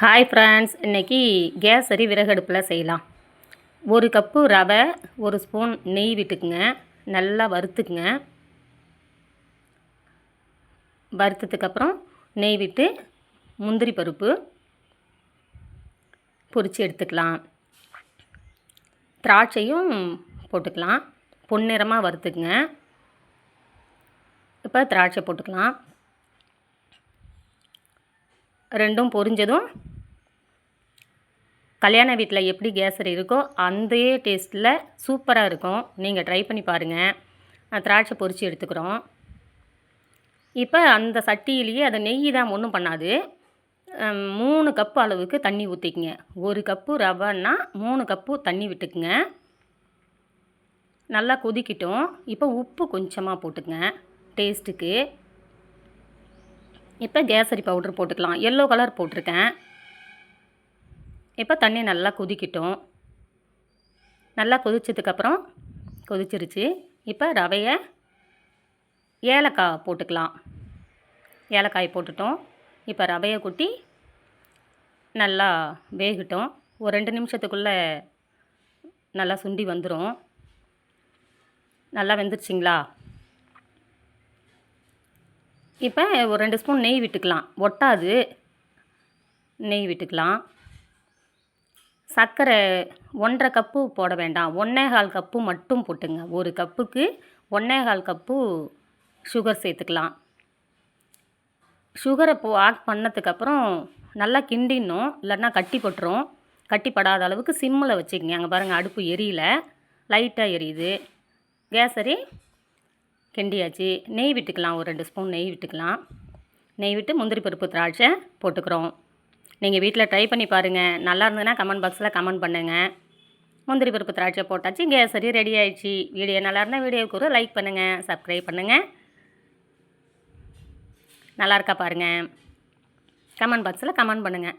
Hi friends இன்றைக்கி case சரி விறகடுப்பில் செய்யலாம். ஒரு கப்பு ரவை ஒரு ஸ்பூன் நெய் விட்டுக்குங்க. நல்லா வறுத்துக்குங்க. வறுத்ததுக்கப்புறம் நெய் விட்டு முந்திரி பருப்பு பொரித்து எடுத்துக்கலாம். திராட்சையும் போட்டுக்கலாம். பொன்னிறமாக வறுத்துக்குங்க. இப்போ திராட்சை போட்டுக்கலாம். ரெண்டும் பொரிஞ்சதும் கல்யாண வீட்டில் எப்படி கேசரி இருக்கோ அந்த டேஸ்ட்டில் சூப்பராக இருக்கும். நீங்கள் ட்ரை பண்ணி பாருங்கள் திராட்சை பொரித்து எடுத்துக்கிறோம். இப்போ அந்த சட்டியிலேயே அதை நெய் தான் ஒன்றும் பண்ணாது. மூணு கப்பு அளவுக்கு தண்ணி ஊற்றிக்குங்க. ஒரு கப்பு ரவைன்னா மூணு கப்பு தண்ணி விட்டுக்குங்க. நல்லா கொதிக்கிட்டோம். இப்போ உப்பு கொஞ்சமாக போட்டுக்குங்க. டேஸ்ட்டுக்கு. இப்போ கேசரி பவுட்ரு போட்டுக்கலாம். எல்லோ கலர் போட்டிருக்கேன். இப்போ தண்ணி நல்லா கொதிக்கட்டும். நல்லா கொதிச்சதுக்கப்புறம் கொதிச்சிருச்சு. இப்போ ரவையை ஏலக்காய் போட்டுக்கலாம். ஏலக்காய் போட்டுட்டோம். இப்போ ரவையை கொட்டி நல்லா வேகட்டும். ஒரு ரெண்டு நிமிஷத்துக்குள்ளே நல்லா சுண்டி வந்துடும் நல்லா வெந்துருச்சிங்களா? இப்போ ஒரு ரெண்டு ஸ்பூன் நெய் விட்டுக்கலாம். ஒட்டாது. நெய் விட்டுக்கலாம். சர்க்கரை ஒன்றரை கப்பு போட வேண்டாம். ஒன்றே கால் கப்பு மட்டும் போட்டுங்க. ஒரு கப்புக்கு ஒன்றே கால் கப்பு சுகர் சேர்த்துக்கலாம். சுகரை போ ஆட் பண்ணதுக்கப்புறம் நல்லா கிண்டிடணும். இல்லைன்னா கட்டி போட்டுரும். கட்டி படாத அளவுக்கு சிம்மில் வச்சுக்கோங்க. அங்கே பாருங்கள் அடுப்பு எரியல. லைட்டாக எரியுது. கேசரி கிண்டியாச்சு. நெய் விட்டுக்கலாம் ஒரு ரெண்டு ஸ்பூன் நெய் விட்டுக்கலாம். நெய் விட்டு முந்திரி பருப்பு திராட்சை போட்டுக்கிறோம். நீங்கள் வீட்டில் ட்ரை பண்ணி பாருங்கள் நல்லா இருந்ததுன்னா கமெண்ட் பாக்ஸில் கமெண்ட் பண்ணுங்கள் முந்திரி பருப்பு திராட்சை போட்டாச்சு இங்கே சரி ரெடி ஆயிடுச்சு. வீடியோ நல்லா இருந்தால் வீடியோவுக்கு ஒரு லைக் பண்ணுங்கள் சப்ஸ்கிரைப் பண்ணுங்கள் நல்லா இருக்கா பாருங்கள் கமெண்ட் பாக்ஸில் கமெண்ட் பண்ணுங்கள்